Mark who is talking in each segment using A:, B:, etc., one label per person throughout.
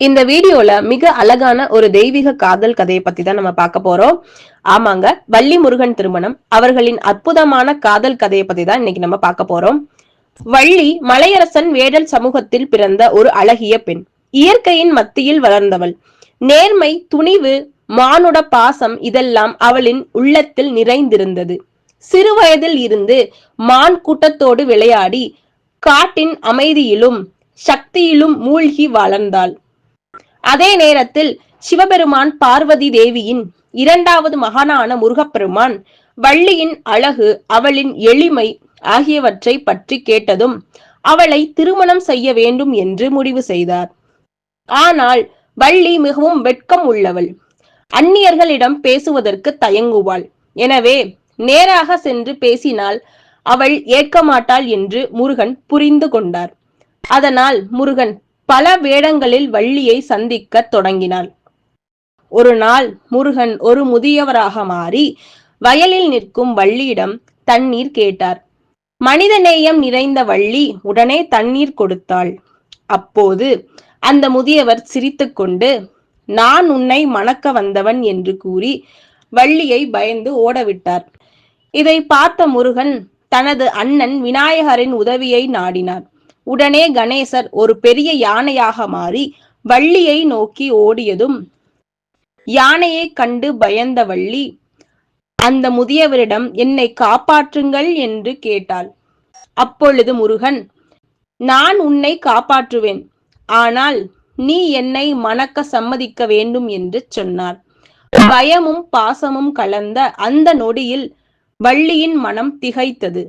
A: இந்த வீடியோல மிக அழகான ஒரு தெய்வீக காதல் கதையை பத்தி தான் நம்ம பார்க்க போறோம். ஆமாங்க வள்ளி முருகன் திருமணம் அவர்களின் அற்புதமான காதல் கதையை பத்தி தான் இன்னைக்கு நம்ம பார்க்க போறோம். வள்ளி மலையரசன் வேடல் சமூகத்தில் பிறந்த ஒரு அழகிய பெண். இயற்கையின் மத்தியில் வளர்ந்தவள். நேர்மை துணிவு மானுட பாசம் இதெல்லாம் அவளின் உள்ளத்தில் நிறைந்திருந்தது. சிறுவயதில் இருந்து மான் கூட்டத்தோடு விளையாடி காட்டின் அமைதியிலும் சக்தியிலும் மூழ்கி வளர்ந்தாள். அதே நேரத்தில் சிவபெருமான் பார்வதி தேவியின் இரண்டாவது மகனான முருகப்பெருமான் வள்ளியின் அழகு அவளின் எளிமை ஆகியவற்றை பற்றி கேட்டதும் அவளை திருமணம் செய்ய வேண்டும் என்று முடிவு செய்தார். ஆனால் வள்ளி மிகவும் வெட்கம் உள்ளவள். அந்நியர்களிடம் பேசுவதற்கு தயங்குவாள். எனவே நேராக சென்று பேசினால் அவள் ஏற்க மாட்டாள் என்று முருகன் புரிந்து கொண்டார். அதனால் முருகன் பல வேடங்களில் வள்ளியை சந்திக்க தொடங்கினாள். ஒரு நாள் முருகன் ஒரு முதியவராக மாறி வயலில் நிற்கும் வள்ளியிடம் தண்ணீர் கேட்டார். மனிதநேயம் நிறைந்த வள்ளி உடனே தண்ணீர் கொடுத்தாள். அப்போது அந்த முதியவர் சிரித்துக்கொண்டு நான் உன்னை மணக்க வந்தவன் என்று கூறி வள்ளியை பயந்து ஓடவிட்டார். இதை பார்த்த முருகன் தனது அண்ணன் விநாயகரின் உதவியை நாடினார். உடனே கணேசர் ஒரு பெரிய யானையாக மாறி வள்ளியை நோக்கி ஓடியதும் யானையை கண்டு பயந்த வள்ளி அந்த முதியவரிடம் என்னை காப்பாற்றுங்கள் என்று கேட்டாள். அப்பொழுது முருகன் நான் உன்னை காப்பாற்றுவேன். ஆனால் நீ என்னை மணக்க சம்மதிக்க வேண்டும் என்று சொன்னார். பயமும் பாசமும் கலந்த அந்த நொடியில் வள்ளியின் மனம் திகைத்தது.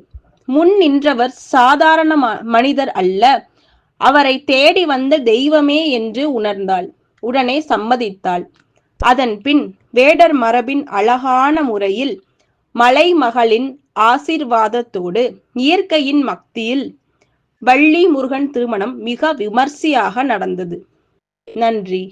A: முன் நின்றவர் சாதாரண மனிதர் அல்ல. அவரை தேடி வந்த தெய்வமே என்று உணர்ந்தாள். உடனே சம்மதித்தாள். அதன் பின் வேடர் மரபின் அழகான முறையில் மலைமகளின் ஆசிர்வாதத்தோடு இயற்கையின் மக்தியில் வள்ளி முருகன் திருமணம் மிக விமர்சையாக நடந்தது. நன்றி.